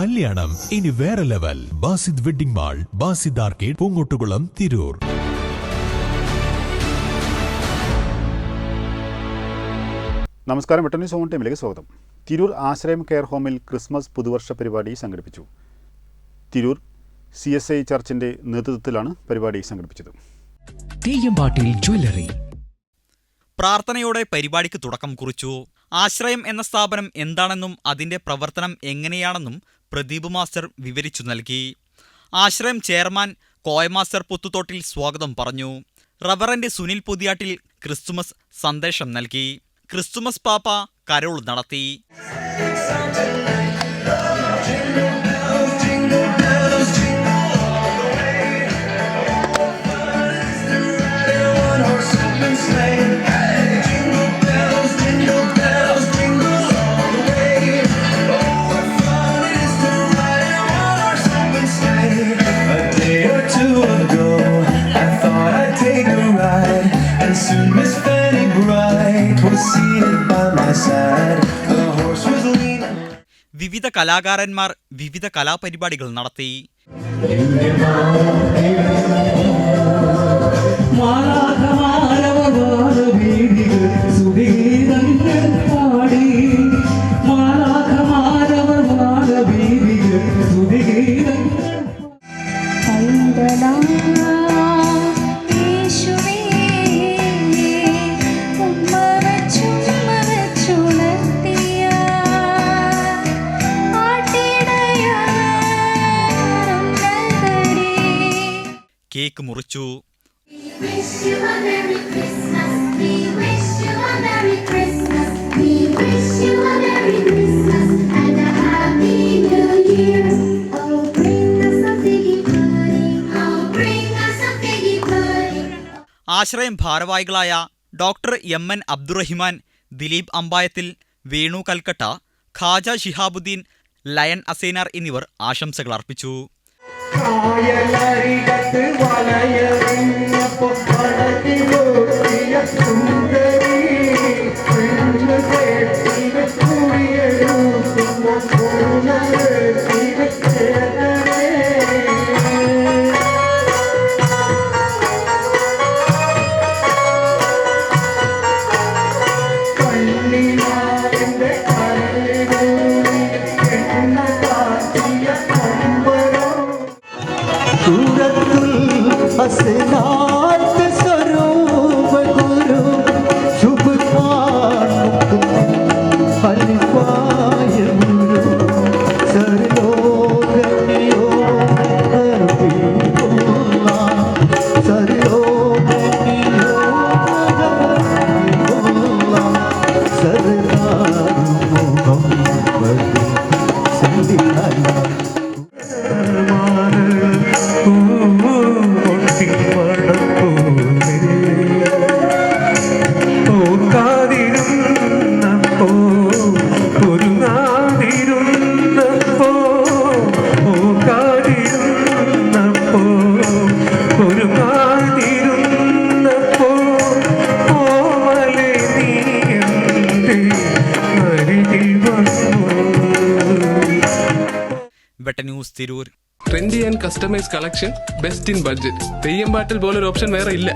കല്യാണം. ഇനി വേറെ level. Basid wedding mall Basid arcade Poongottukulam Tirur. നമസ്കാരം. വെട്ടണി സോൺ ടൈമിലേക്ക് സ്വാഗതം. തിരൂർ ആശ്രയം കെയർ ഹോമിൽ ക്രിസ്മസ് പുതുവർഷ പരിപാടി സംഘടിപ്പിച്ചു. തിരൂർ സി എസ് ഐ ചർച്ചിന്റെ നേതൃത്വത്തിലാണ് പരിപാടി സംഘടിപ്പിച്ചത്. തെയ്യമ്പാട്ടിൽ ജ്വല്ലറി. പ്രാർത്ഥനയോടെ പരിപാടിക്ക് തുടക്കം കുറിച്ചു. ആശ്രയം എന്ന സ്ഥാപനം എന്താണെന്നും അതിന്റെ പ്രവർത്തനം എങ്ങനെയാണെന്നും പ്രദീപ് മാസ്റ്റർ വിവരിച്ചു നൽകി. ആശ്രയം ചെയർമാൻ കോയ മാസ്റ്റർ പുത്തുതോട്ടിൽ സ്വാഗതം പറഞ്ഞു. റവറന്റ് സുനിൽ പുതിയാട്ടിൽ ക്രിസ്തുമസ് സന്ദേശം നൽകി. ക്രിസ്തുമസ് പാപ്പ കരോൾ നടത്തി. A and soon Miss Fanny Bright was seated by my side. The horse was lean വിവിധ കലാകാരന്മാർ വിവിധ കലാപരിപാടികൾ നടത്തി മാലാഖമാരവർ figgy മുറിച്ചു. ആശ്രയം ഭാരവാഹികളായ doctor M N Abdurahiman Dileep Ambayathil Venu Calcutta Khaja Shihabuddin lion Asainar എന്നിവർ ആശംസകൾ അർപ്പിച്ചു காயலரிடத்து வளையறிஞப்பு படகி ஓடிய சுந்தரி. பெண்ணு கேட்டின கூறிய ரூபம் பொருணரே দিন വെട്ട news Tirur. Trendy and customise collection best in budget Theyyampattil പോലൊരു ഓപ്ഷൻ വേറെ ഇല്ല.